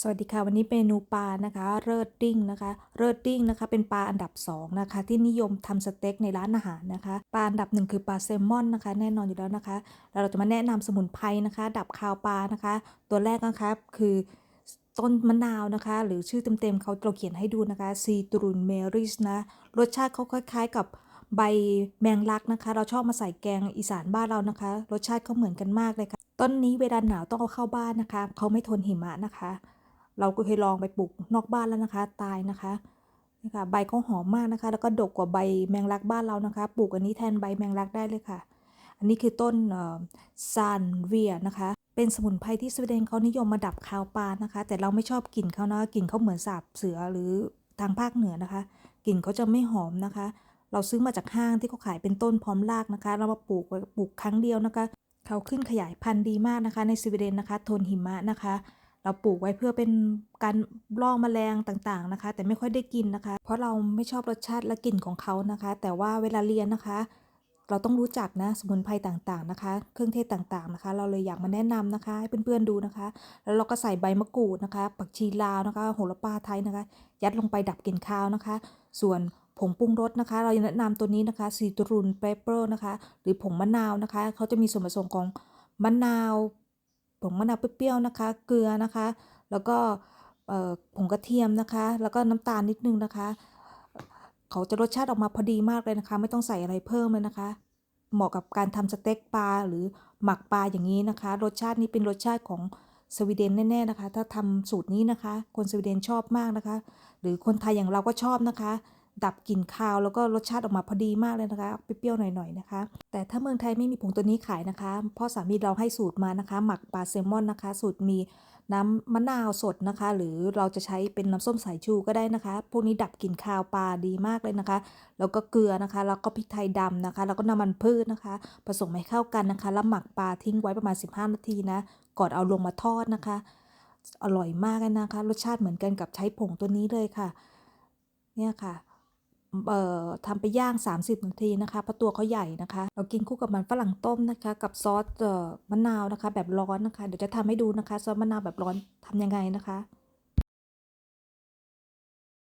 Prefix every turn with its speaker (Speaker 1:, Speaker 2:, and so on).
Speaker 1: สวัสดีค่ะ วันนี้เมนูปลานะคะเริดดิ้งนะคะเริดดิ้งนะคะเป็นปลาอันดับ2นะคะที่นิยมทำสเต็กในร้านอาหารนะคะปลาอันดับหนึ่งคือปลาแซลมอนนะคะแน่นอนอยู่แล้วนะคะแล้วเราจะมาแนะนำสมุนไพรนะคะ ดับคาวปลานะคะ ตัวแรกนะคะคือต้นมะนาวนะคะ หรือชื่อเต็มๆเขาเราเขียนให้ดูนะคะซีตรุนเมริสนะรสชาติเขาคล้ายๆกับใบแมงลักนะคะ เราชอบมาใส่แกงอีสานบ้านเรานะคะ รสชาติเขาเหมือนกันมากเลยค่ะต้นนี้เวลาหนาวต้องเอาเข้าบ้านนะคะเขาไม่ทนหิมะนะคะ เราก็เคยลองไปปลูกนอกบ้านแล้วนะคะ ตายนะคะนี่ค่ะ ใบเขาหอมมากนะคะ แล้วก็ดกกว่าใบแมงลักบ้านเรานะคะ ปลูกอันนี้แทนใบแมงลักได้เลยค่ะ อันนี้คือต้นซานเวียนะคะ เป็นสมุนไพรที่สวีเดนเขานิยมมาดับคาวปลานะคะ แต่เราไม่ชอบกลิ่นเขานะกลิ่นเขาเหมือนสาบเสือหรือทางภาคเหนือนะคะ กลิ่นเขาจะไม่หอมนะคะ เราซื้อมาจากห้างที่เขาขายเป็นต้นพร้อมรากนะคะ เรามาปลูกไว้ปลูกครั้งเดียวนะคะ เขาขึ้นขยายพันธุ์ดีมากนะคะ ในสวีเดนนะคะ ทนหิมะนะคะ เราปลูกไว้เพื่อเป็นการล่อแมลงต่างๆนะคะ แต่ไม่ค่อยได้กินนะคะ เพราะเราไม่ชอบรสชาติและกลิ่นของเขานะคะ แต่ว่าเวลาเรียนนะคะ เราต้องรู้จักนะสมุนไพรต่างๆนะคะ เครื่องเทศต่างๆนะคะ เราเลยอยากมาแนะนำนะคะให้เพื่อนๆดูนะคะ แล้วเราก็ใส่ใบมะกรูดนะคะ ผักชีลาวนะคะ โหระพาไทยนะคะ ยัดลงไปดับกลิ่นคาวนะคะ ส่วนผงปรุงรสนะคะ เราแนะนำตัวนี้นะคะซีตรุนเปเปอร์นะคะ หรือผงมะนาวนะคะ เขาจะมีส่วนผสมของมะนาว งมะนาวเปรี้ยวๆนะคะ เกลือนะคะ แล้วก็ผงกระเทียมนะคะ แล้วก็น้ำตาลนิดนึงนะคะ เขาจะรสชาติออกมาพอดีมากเลยนะคะ ไม่ต้องใส่อะไรเพิ่มเลยนะคะ เหมาะกับการทำสเต็กปลาหรือหมักปลาอย่างนี้นะคะ รสชาตินี้เป็นรสชาติของสวีเดนแน่ๆนะคะ ถ้าทำสูตรนี้นะคะ คนสวีเดนชอบมากนะคะ หรือคนไทยอย่างเราก็ชอบนะคะ ดับกลิ่นคาวแล้วก็รสชาติออกมาพอดีมากเลยนะคะเปรี้ยวๆหน่อยๆนะคะ แต่ถ้าเมืองไทยไม่มีผงตัวนี้ขายนะคะพ่อสามีเราให้สูตรมานะคะ หมักปลาแซลมอนนะคะ สูตรมีน้ำมะนาวสดนะคะ หรือเราจะใช้เป็นน้ำส้มสายชูก็ได้นะคะ พวกนี้ดับกลิ่นคาวปลาดีมากเลยนะคะ แล้วก็เกลือนะคะ แล้วก็พริกไทยดำนะคะ แล้วก็น้ำมันพืชนะคะ ผสมให้เข้ากันนะคะ แล้วหมักปลาทิ้งไว้ประมาณ 15 นาทีนะ ก่อนเอาลงมาทอดนะคะ อร่อยมากเลยนะคะ รสชาติเหมือนกันกับใช้ผงตัวนี้เลยค่ะ เนี่ยค่ะ ทำไปย่าง 30 นาทีนะคะเพราะตัวเขาใหญ่นะคะ เรากินคู่กับมันฝรั่งต้มนะคะ กับซอสมะนาวนะคะ แบบร้อนนะคะ เดี๋ยวจะทำให้ดูนะคะ ซอสมะนาวแบบร้อนทำยังไงนะคะ